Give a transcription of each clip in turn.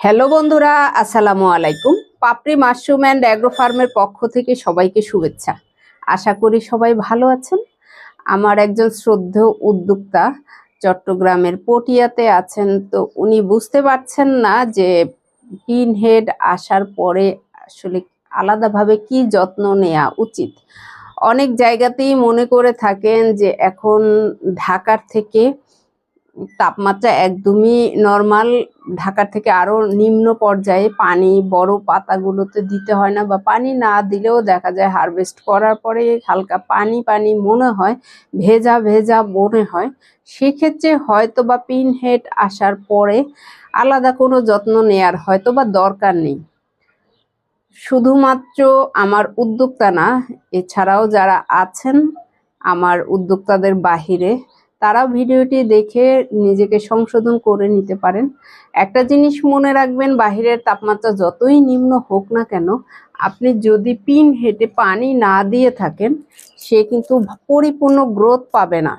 Hello বন্ধুরা, আসসালামু আলাইকুম। পাপড়ি মাশরুম অ্যান্ড অ্যাগ্রো ফার্মের পক্ষ থেকে সবাইকে শুভেচ্ছা। আশা করি সবাই ভালো আছেন। আমার একজন শ্রদ্ধেয় উদ্যোক্তা চট্টগ্রামের পটিয়াতে আছেন, তো উনি বুঝতে পারছেন না যে পিন হেড আসার পরে আসলে আলাদাভাবে কি যত্ন নেওয়া উচিত। অনেক জায়গাতেই মনে করে থাকেন যে এখন ঢাকার থেকে তাপমাত্রা একদমই নর্মাল ঢাকার থেকে আরও নিম্ন পর্যায়ে পানি, বড় পাতাগুলোতে দিতে হয় না বা পানি না দিলেও দেখা যায় হারভেস্ট করার পরে হালকা পানি পানি মনে হয়, ভেজা ভেজা মনে হয়। সেক্ষেত্রে হয়তো বা পিন হেড আসার পরে আলাদা কোনো যত্ন নেয়ার হয়তো বা দরকার নেই। শুধুমাত্র আমার উদ্যোক্তা না, এছাড়াও যারা আছেন, আমার উদ্যোক্তাদের বাহিরে তারা ভিডিওটি দেখে নিজেকে সংশোধন করে নিতে পারেন। একটা জিনিস মনে রাখবেন, বাহিরের তাপমাত্রা যতই নিম্ন হোক না কেন, আপনি যদি পিন হেঁটে পানি না দিয়ে থাকেন, সে কিন্তু পরিপূর্ণ গ্রোথ পাবে না।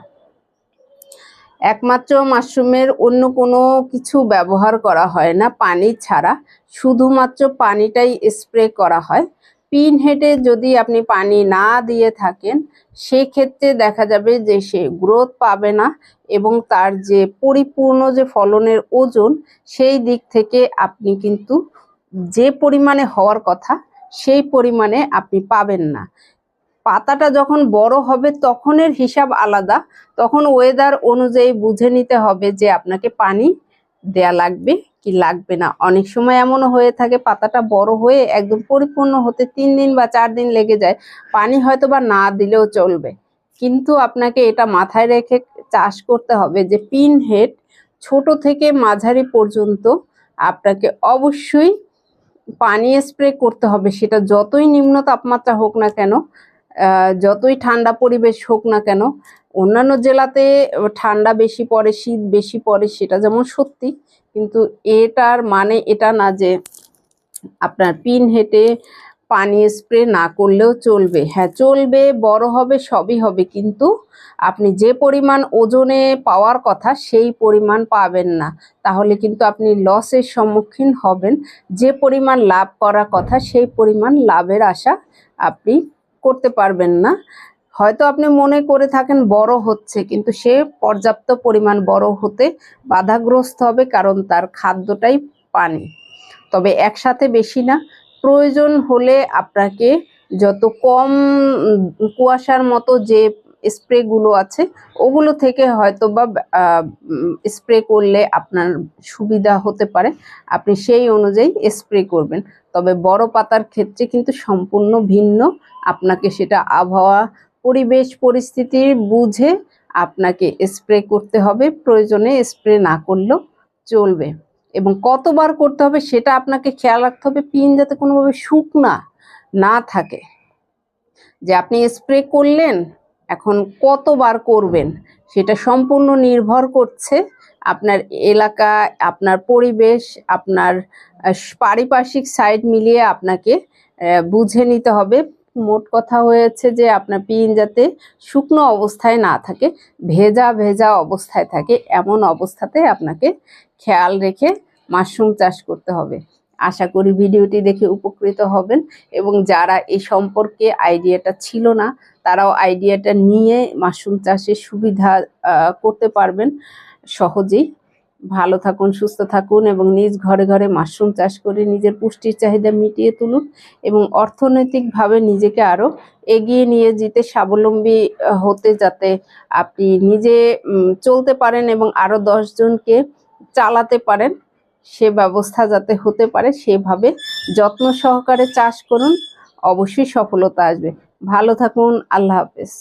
একমাত্র মাশরুমের অন্য কোনো কিছু ব্যবহার করা হয় না, পানি ছাড়া। শুধুমাত্র পানিটাই স্প্রে করা হয়। পিন হেডে যদি আপনি পানি না দিয়ে থাকেন, সেক্ষেত্রে দেখা যাবে যে সে গ্রোথ পাবে না এবং তার যে পরিপূর্ণ যে ফলনের ওজন, সেই দিক থেকে আপনি কিন্তু যে পরিমাণে হওয়ার কথা, সেই পরিমাণে আপনি পাবেন না। পাতাটা যখন বড় হবে তখনের হিসাব আলাদা, তখন ওয়েদার অনুযায়ী বুঝে নিতে হবে যে আপনাকে পানি দেয়া লাগবে কি লাগবে না। অনেক সময় এমনও হয়ে থাকে, পাতাটা বড় হয়ে একদম পরিপূর্ণ হতে তিন দিন বা চার দিন লেগে যায়, পানি হয়তো বা না দিলেও চলবে। কিন্তু আপনাকে এটা মাথায় রেখে চাষ করতে হবে যে পিন হেড ছোট থেকে মাঝারি পর্যন্ত আপনাকে অবশ্যই পানি স্প্রে করতে হবে। সেটা যতই নিম্ন তাপমাত্রা হোক না কেন যতই ঠান্ডা পরিবেশ হোক না কেন অন্যান্য জেলাতে ঠান্ডা বেশি পড়ে, শীত বেশি পড়ে, সেটা যেমন সত্যি। কিন্তু এটার মানে এটা না যে আপনার পিন হেঁটে পানি স্প্রে না করলেও চলবে। হ্যাঁ চলবে, বড় হবে, সবই হবে। কিন্তু আপনি যে পরিমাণ ওজনে পাওয়ার কথা সেই পরিমাণ পাবেন না। তাহলে কিন্তু আপনি লসের সম্মুখীন হবেন। যে পরিমাণ লাভ করার কথা সেই পরিমাণ লাভের আশা আপনি করতে পারবেন না। হয়তো আপনি মনে করে থাকেন বড় হচ্ছে, কিন্তু সে পর্যাপ্ত পরিমাণ বড় হতে বাধাগ্রস্ত হবে কারণ তার খাদ্যটাই পানি। তবে একসাথে বেশি না, প্রয়োজন হলে আপনাকে যত কম কুয়াশার মতো যে স্প্রেগুলো আছে, ওগুলো থেকে হয়তো বা স্প্রে করলে আপনার সুবিধা হতে পারে। আপনি সেই অনুযায়ী স্প্রে করবেন। তবে বড় পাতার ক্ষেত্রে কিন্তু সম্পূর্ণ ভিন্ন। আপনাকে সেটা আবহাওয়া পরিবেশ পরিস্থিতির বুঝে আপনাকে স্প্রে করতে হবে। প্রয়োজনে স্প্রে না করলেও চলবে। এবং কতবার করতে হবে সেটা আপনাকে খেয়াল রাখতে হবে। পিন যাতে কোনোভাবে শুকনা না থাকে। যে আপনি স্প্রে করলেন, এখন কতবার করবেন সেটা সম্পূর্ণ নির্ভর করছে আপনার এলাকা, আপনার পরিবেশ, আপনার পারিপার্শ্বিক সাইড মিলিয়ে আপনাকে বুঝে নিতে হবে। মোট কথা হয়েছে যে আপনার পিন যাতে শুকনো অবস্থায় না থাকে, ভেজা ভেজা অবস্থায় থাকে, এমন অবস্থাতে আপনাকে খেয়াল রেখে মাশরুম চাষ করতে হবে। আশা করি ভিডিওটি দেখে উপকৃত হবেন এবং যারা এই সম্পর্কে আইডিয়াটা ছিল না, তারাও আইডিয়াটা নিয়ে মাশরুম চাষের সুবিধা করতে পারবেন সহজেই। ভালো থাকুন, সুস্থ থাকুন এবং নিজ ঘরে ঘরে মাশরুম চাষ করে নিজের পুষ্টির চাহিদা মিটিয়ে তুলুন এবং অর্থনৈতিকভাবে নিজেকে আরও এগিয়ে নিয়ে যেতে স্বাবলম্বী হতে যাতে আপনি নিজে চলতে পারেন এবং আরও দশজনকে চালাতে পারেন, সে ব্যবস্থা যাতে হতে পারে সেভাবে যত্ন সহকারে চাষ করুন, অবশ্যই সফলতা আসবে। ভালো থাকুন, আল্লাহ হাফেজ।